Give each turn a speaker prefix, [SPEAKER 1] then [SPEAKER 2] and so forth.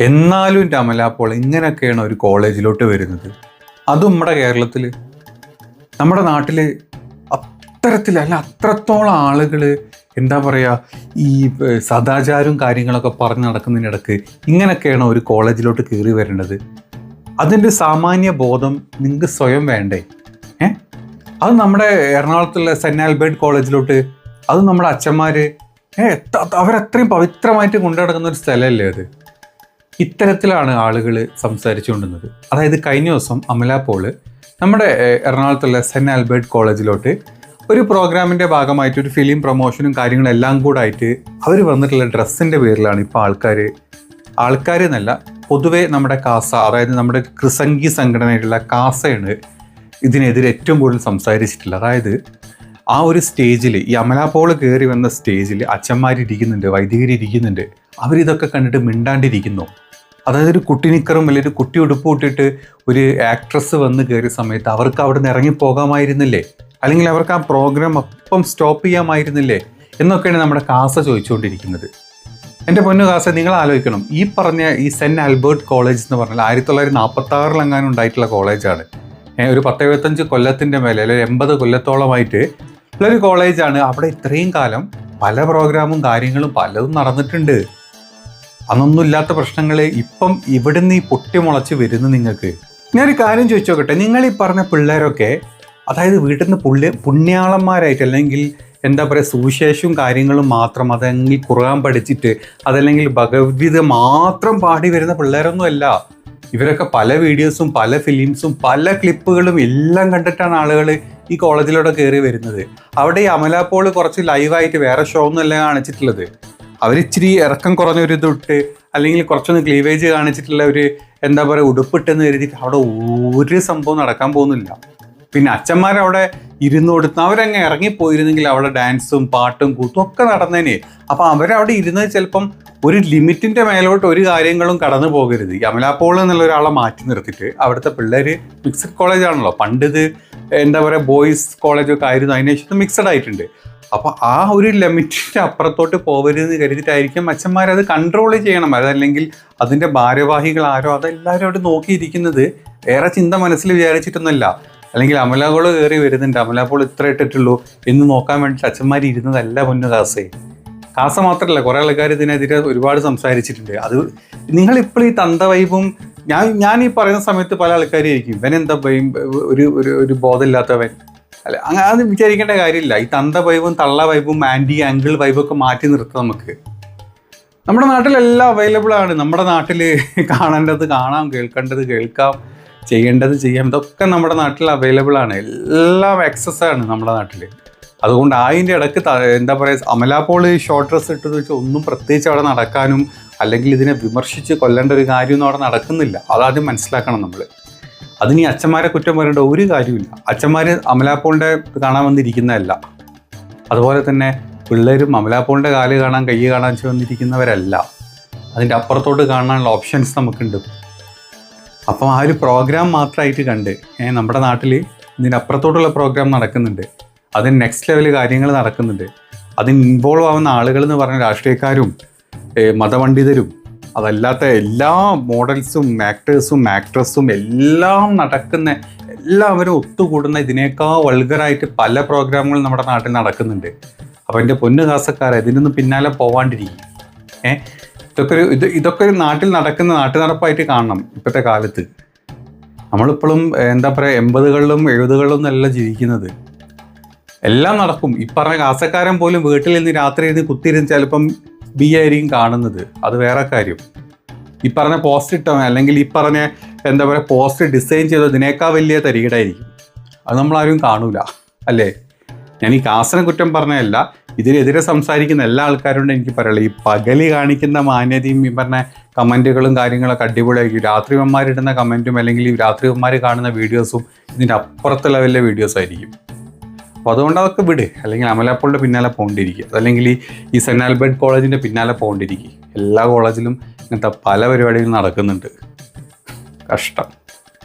[SPEAKER 1] എന്നാലും എന്റെ അമലാപ്പോൾ ഇങ്ങനെയൊക്കെയാണ് ഒരു കോളേജിലോട്ട് വരുന്നത്. അതും നമ്മുടെ കേരളത്തിൽ. നമ്മുടെ നാട്ടിൽ അത്തരത്തിൽ അല്ല അത്രത്തോളം ആളുകൾ എന്താ പറയുക ഈ സദാചാരവും കാര്യങ്ങളൊക്കെ പറഞ്ഞ് നടക്കുന്നതിനിടക്ക് ഇങ്ങനെയൊക്കെയാണ് ഒരു കോളേജിലോട്ട് കയറി വരേണ്ടത്. അതിന്റെ സാമാന്യ ബോധം നിങ്ങൾക്ക് സ്വയം വേണ്ടേ? ഏ? അത് നമ്മുടെ എറണാകുളത്തുള്ള സെന്റ് ആൽബർട്ട് കോളേജിലോട്ട് അത് നമ്മുടെ അച്ഛന്മാർ ഏ അവരത്രയും പവിത്രമായിട്ട് കൊണ്ടു നടക്കുന്ന ഒരു സ്ഥലമല്ലേ അത്? ഇത്തരത്തിലാണ് ആളുകൾ സംസാരിച്ചുകൊണ്ടിരുന്നത്. അതായത് കഴിഞ്ഞ ദിവസം അമല പോൾ നമ്മുടെ എറണാകുളത്തുള്ള സെന്റ് ആൽബർട്ട് കോളേജിലോട്ട് ഒരു പ്രോഗ്രാമിന്റെ ഭാഗമായിട്ട് ഒരു ഫിലിം പ്രൊമോഷനും കാര്യങ്ങളെല്ലാം കൂടായിട്ട് അവർ വന്നിട്ടുള്ള ഡ്രസ്സിന്റെ പേരിലാണ് ഇപ്പോൾ ആൾക്കാർ ആൾക്കാർ എന്നല്ല പൊതുവേ നമ്മുടെ കാസ അതായത് നമ്മുടെ ക്രിസംഗി സംഘടനയായിട്ടുള്ള കാസയാണ് ഇതിനെതിരെ ഏറ്റവും കൂടുതൽ സംസാരിച്ചിട്ടുള്ളത്. അതായത് ആ ഒരു സ്റ്റേജിൽ ഈ അമലാപോൾ കയറി വന്ന സ്റ്റേജിൽ അച്ഛന്മാരിരിക്കുന്നുണ്ട് വൈദികരിരിക്കുന്നുണ്ട്. അവരിതൊക്കെ കണ്ടിട്ട് മിണ്ടാണ്ടിരിക്കുന്നു. അതായത് ഒരു കുട്ടിനിക്കറും അല്ലെങ്കിൽ ഒരു കുട്ടി ഉടുപ്പ് ഇട്ടിട്ട് ഒരു ആക്ട്രസ് വന്ന് കയറിയ സമയത്ത് അവർക്ക് അവിടെ നിന്ന് ഇറങ്ങി പോകാമായിരുന്നില്ലേ? അല്ലെങ്കിൽ അവർക്ക് ആ പ്രോഗ്രാം അപ്പം സ്റ്റോപ്പ് ചെയ്യാമായിരുന്നില്ലേ? എന്നൊക്കെയാണ് നമ്മുടെ കാസ ചോദിച്ചുകൊണ്ടിരിക്കുന്നത്. എന്റെ പൊന്നു കാസ നിങ്ങൾ ആലോചിക്കണം. ഈ പറഞ്ഞ ഈ സെന്റ് ആൽബർട്ട് കോളേജ് എന്ന് പറഞ്ഞാൽ ആയിരത്തി തൊള്ളായിരത്തി നാൽപ്പത്തി ആറിലെങ്ങാനും ഉണ്ടായിട്ടുള്ള കോളേജാണ്. ഒരു ഒരു പത്തെഴുപത്തഞ്ച് കൊല്ലത്തിന്റെ മേലെ അല്ലെങ്കിൽ എൺപത് കൊല്ലത്തോളമായിട്ട് ഉള്ളൊരു കോളേജാണ്. അവിടെ ഇത്രയും കാലം പല പ്രോഗ്രാമും കാര്യങ്ങളും പലതും നടന്നിട്ടുണ്ട്. അന്നൊന്നും ഇല്ലാത്ത പ്രശ്നങ്ങൾ ഇപ്പം ഇവിടുന്ന് ഈ പൊട്ടിമുളച്ച് വരുന്നു നിങ്ങൾക്ക്. ഞാനൊരു കാര്യം ചോദിച്ചു നോക്കട്ടെ നിങ്ങൾ ഈ പറഞ്ഞ പിള്ളേരൊക്കെ അതായത് വീട്ടിൽ നിന്ന് പുള്ളി പുണ്യാളന്മാരായിട്ട് അല്ലെങ്കിൽ എന്താ പറയുക സുവിശേഷവും കാര്യങ്ങളും മാത്രം അതെങ്കിൽ ഖുർആൻ പഠിച്ചിട്ട് അതല്ലെങ്കിൽ ഭഗവത്ഗീത മാത്രം പാടി വരുന്ന പിള്ളേരൊന്നും അല്ല ഇവരൊക്കെ പല വീഡിയോസും പല ഫിലിംസും പല ക്ലിപ്പുകളും എല്ലാം കണ്ടിട്ടാണ് ആളുകൾ ഈ കോളേജിലൂടെ കയറി വരുന്നത്. അവിടെ ഈ അമലാപ്പോൾ കുറച്ച് ലൈവായിട്ട് വേറെ ഷോ ഒന്നും അല്ല കാണിച്ചിട്ടുള്ളത്. അവരിച്ചിരി ഇറക്കം കുറഞ്ഞ ഒരു ഇതിട്ട് അല്ലെങ്കിൽ കുറച്ചൊന്ന് ക്ലീവേജ് കാണിച്ചിട്ടുള്ള ഒരു എന്താ പറയുക ഉടുപ്പിട്ടെന്ന് കരുതിയിട്ട് അവിടെ ഒരു സംഭവം നടക്കാൻ പോകുന്നില്ല. പിന്നെ അച്ഛന്മാരവിടെ ഇരുന്ന് കൊടുത്ത് അവരങ്ങ് ഇറങ്ങിപ്പോയിരുന്നെങ്കിൽ അവിടെ ഡാൻസും പാട്ടും കൂത്തും ഒക്കെ നടന്നേനെ. അപ്പം അവരവിടെ ഇരുന്നത് ചിലപ്പം ഒരു ലിമിറ്റിന്റെ മേലോട്ട് ഒരു കാര്യങ്ങളും കടന്നു പോകരുത്. ഈ അമലാപ്പോൾ എന്നുള്ള ഒരാളെ മാറ്റി നിർത്തിയിട്ട് അവിടുത്തെ പിള്ളേർ മിക്സഡ് കോളേജാണല്ലോ പണ്ട് ഇത് എന്താ പറയുക ബോയ്സ് കോളേജൊക്കെ ആയിരുന്നു. അതിനുശേഷം മിക്സഡ് ആയിട്ടുണ്ട്. അപ്പോൾ ആ ഒരു ലിമിറ്റിന്റെ അപ്പുറത്തോട്ട് പോകരുതെന്ന് കരുതിയിട്ടായിരിക്കും അച്ഛന്മാരത് കൺട്രോൾ ചെയ്യണം. അതല്ലെങ്കിൽ അതിന്റെ ഭാരവാഹികൾ ആരോ അതെല്ലാവരും അവിടെ നോക്കിയിരിക്കുന്നത്. വേറെ ചിന്ത മനസ്സിൽ വിചാരിച്ചിട്ടൊന്നുമല്ല. അല്ലെങ്കിൽ അമലാകോൾ കയറി വരുന്നുണ്ട്. അമലാപ്പോൾ ഇത്ര ഇട്ടിട്ടുള്ളൂ എന്ന് നോക്കാൻ വേണ്ടിയിട്ട് അച്ഛന്മാർ ഇരുന്നതല്ല പൊന്നു കാസേ കാസ മാത്രമല്ല കുറേ ആൾക്കാർ ഇതിനെതിരെ ഒരുപാട് സംസാരിച്ചിട്ടുണ്ട്. അത് നിങ്ങൾ ഇപ്പോൾ ഈ തന്ത വൈബും ഞാൻ ഞാൻ ഈ പറയുന്ന സമയത്ത് പല ആൾക്കാരായിരിക്കും ഇവൻ എന്താ ഒരു ഒരു ബോധമില്ലാത്തവൻ? അല്ല അത് വിചാരിക്കേണ്ട കാര്യമില്ല. ഈ തന്ത വൈബും തള്ള വൈബും ആന്റി ആംഗിൾ ഒക്കെ മാറ്റി നിർത്താം നമുക്ക്. നമ്മുടെ നാട്ടിലെല്ലാം അവൈലബിൾ ആണ്. നമ്മുടെ നാട്ടിൽ കാണേണ്ടത് കാണാം കേൾക്കേണ്ടത് കേൾക്കാം ചെയ്യേണ്ടത് ചെയ്യാം. ഇതൊക്കെ നമ്മുടെ നാട്ടിൽ അവൈലബിൾ ആണ്. എല്ലാം എക്സസ് ആണ് നമ്മുടെ നാട്ടിൽ അതുകൊണ്ട് അതിന്റെ ഇടയ്ക്ക് എന്താ പറയുക അമലാപ്പോൾ ഷോർട്ട് ഡ്രസ്സ് ഇട്ടത് വെച്ചാൽ ഒന്നും പ്രത്യേകിച്ച് അവിടെ നടക്കാനും അല്ലെങ്കിൽ ഇതിനെ വിമർശിച്ച് കൊല്ലേണ്ട ഒരു കാര്യമൊന്നും അവിടെ നടക്കുന്നില്ല. അതാദ്യം മനസ്സിലാക്കണം നമ്മൾ അതിന് അച്ഛന്മാരെ കുറ്റം പറയേണ്ട ഒരു കാര്യമില്ല അച്ഛന്മാർ അമലാപ്പോളിന്റെ കാണാൻ വന്നിരിക്കുന്നതല്ല. അതുപോലെ തന്നെ പിള്ളേരും അമലാപ്പോളിന്റെ കാൽ കാണാൻ കൈ കാണാൻ വന്നിരിക്കുന്നവരല്ല. അതിന്റെ അപ്പുറത്തോട്ട് കാണാനുള്ള ഓപ്ഷൻസ് നമുക്കുണ്ട്. അപ്പം ആ ഒരു പ്രോഗ്രാം മാത്രമായിട്ട് കണ്ട് നമ്മുടെ നാട്ടിൽ ഇതിന്റെ അപ്പുറത്തോട്ടുള്ള പ്രോഗ്രാം നടക്കുന്നുണ്ട്. അതിന് നെക്സ്റ്റ് ലെവൽ കാര്യങ്ങൾ നടക്കുന്നുണ്ട്. അതിന് ഇൻവോൾവ് ആവുന്ന ആളുകൾ എന്ന് പറഞ്ഞ രാഷ്ട്രീയക്കാരും മതപണ്ഡിതരും അതല്ലാത്ത എല്ലാ മോഡൽസും ആക്ടേഴ്സും ആക്ട്രസ്സും എല്ലാം നടക്കുന്ന എല്ലാവരും ഒത്തുകൂടുന്ന ഇതിനേക്കാൾ വൾഗറായിട്ട് പല പ്രോഗ്രാമുകളും നമ്മുടെ നാട്ടിൽ നടക്കുന്നുണ്ട്. അപ്പോൾ എന്റെ പൊന്നു കാസക്കാരെ ഇതിനൊന്നും പിന്നാലെ പോവാണ്ടിരിക്കും. ഏ? ഇതൊക്കെ ഒരു ഇത് ഇതൊക്കെ ഒരു നാട്ടിൽ നടക്കുന്ന നാട്ടു നടപ്പായിട്ട് കാണണം ഇപ്പോഴത്തെ കാലത്ത്. നമ്മളിപ്പോഴും എന്താ പറയുക എൺപതുകളിലും എഴുപതുകളിലും അല്ല ജീവിക്കുന്നത്. എല്ലാം നടക്കും. ഈ പറഞ്ഞ കാസക്കാരൻ പോലും വീട്ടിൽ നിന്ന് രാത്രി ഇരുന്ന് കുത്തിയിരുന്ന് ചിലപ്പം ബി ആയിരിക്കും കാണുന്നത്. അത് വേറെ കാര്യം. ഈ പറഞ്ഞ പോസ്റ്റ് ഇട്ടവൻ അല്ലെങ്കിൽ ഈ പറഞ്ഞ എന്താ പറയുക പോസ്റ്റ് ഡിസൈൻ ചെയ്ത ചെയ്തതിനേക്കാൾ വലിയ തരികിടായിരിക്കും. അത് നമ്മളാരും കാണൂല. അല്ലേ? ഞാൻ ഈ കാസനെ കുറ്റം പറഞ്ഞതല്ല ഇതിനെതിരെ സംസാരിക്കുന്ന എല്ലാ ആൾക്കാരോടും എനിക്ക് പറയുള്ളൂ ഈ പകലി കാണിക്കുന്ന മാന്യതയും ഈ പറഞ്ഞ കമന്റുകളും കാര്യങ്ങളൊക്കെ അടിപൊളിയായിരിക്കും. രാത്രിവന്മാരിടുന്ന കമന്റും അല്ലെങ്കിൽ ഈ രാത്രിവന്മാർ കാണുന്ന വീഡിയോസും ഇതിന്റെ അപ്പുറത്തെ ലെവലിലെ വീഡിയോസ് ആയിരിക്കും അപ്പോൾ അതുകൊണ്ട് അതൊക്കെ വിട്. അല്ലെങ്കിൽ അമലാപ്പോളിന്റെ പിന്നാലെ പോകേണ്ടിയിരിക്കുക അതല്ലെങ്കിൽ ഈ സെന്റ് ആൽബർട്ട് കോളേജിന്റെ പിന്നാലെ പോകേണ്ടിയിരിക്കുക എല്ലാ കോളേജിലും ഇങ്ങനത്തെ പല പരിപാടികളും നടക്കുന്നുണ്ട്. കഷ്ടം.